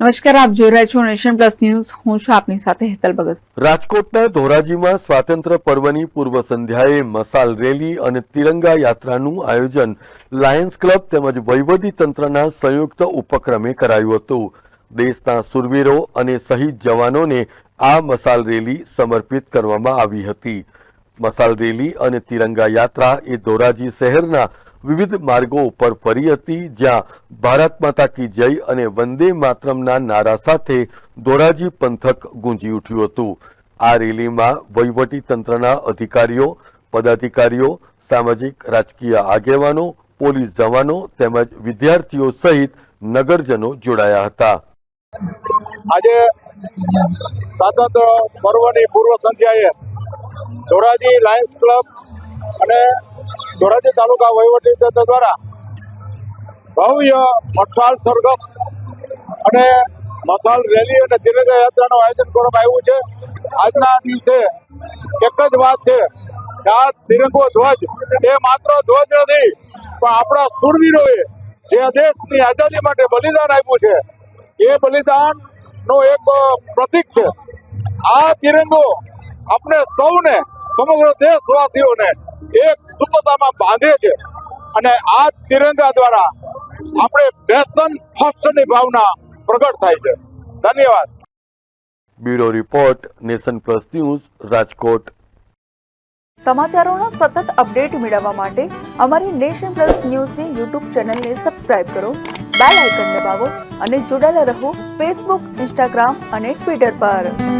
નમસ્કાર, આપ જોઈ રહ્યા છો નેશન પ્લસ ન્યૂઝ. હું છું આપની સાથે હેતલ ભગત. રાજકોટના ધોરાજીમાં સ્વાતંત્ર્ય પર્વની પૂર્વ સંધ્યાએ મસાલ રેલી અને તિરંગા યાત્રાનું આયોજન લાયન્સ ક્લબ તેમજ વહીવટી તંત્રના સંયુક્ત ઉપક્રમે કરાયું હતું. દેશના સુરવીરો અને શહીદ જવાનોને આ મસાલ રેલી સમર્પિત કરવામાં આવી હતી. મસાલ રેલી અને તિરંગા યાત્રા એ ધોરાજી શહેરના વિવિધ માર્ગો ઉપર ફરી હતી, જ્યાં ભારત માતા કી જય અને વંદે માતરમના નારા સાથે ધોરાજી પંથક ગુંજી ઉઠ્યું હતું. આ રેલીમાં વહીવટી તંત્રના અધિકારીઓ, પદાધિકારીઓ, સામાજિક, રાજકીય આગેવાનો, પોલીસ જવાનો તેમજ વિદ્યાર્થીઓ સહિત નગરજનો જોડાયા હતા. આજે સ્વાતંત્ર પર્વની પૂર્વ સંધ્યાએ ધોરાજી લાયન્સ ક્લબ અને ધોરાજી તાલુકા વહીવટી તંત્ર દ્વારા ભવ્ય મઠાલ સરઘસ અને મશાલ રેલી અને તિરંગા યાત્રાનું આયોજન કરવામાં આવ્યું છે. આજના દિવસે એક જ વાત છે આ તિરંગો ધ્વજ એ માત્ર ધ્વજ નથી, પણ આપણા સુરવીરોએ જે દેશની આઝાદી માટે બલિદાન આપ્યું છે, એ બલિદાન નો એક પ્રતીક છે. આ તિરંગો આપણે સૌને, સમગ્ર દેશવાસીઓને એક સૂત્રતામાં બાંધે છે. અને આ તિરંગા દ્વારા આપણે નેશન ફર્સ્ટની ભાવના પ્રગટ થાય છે. ધન્યવાદ. Bureau report Nation plus news Rajkot. સમાચારોના સતત અપડેટ મેળવવા માટે અમારી નેશન પ્લસ ન્યૂઝની યુટ્યુબ ચેનલને સબસ્ક્રાઇબ કરો બેલ આઇકન દબાવો અને જોડાયેલા રહો ફેસબુક ઇન્સ્ટાગ્રામ અને ટ્વિટર પર.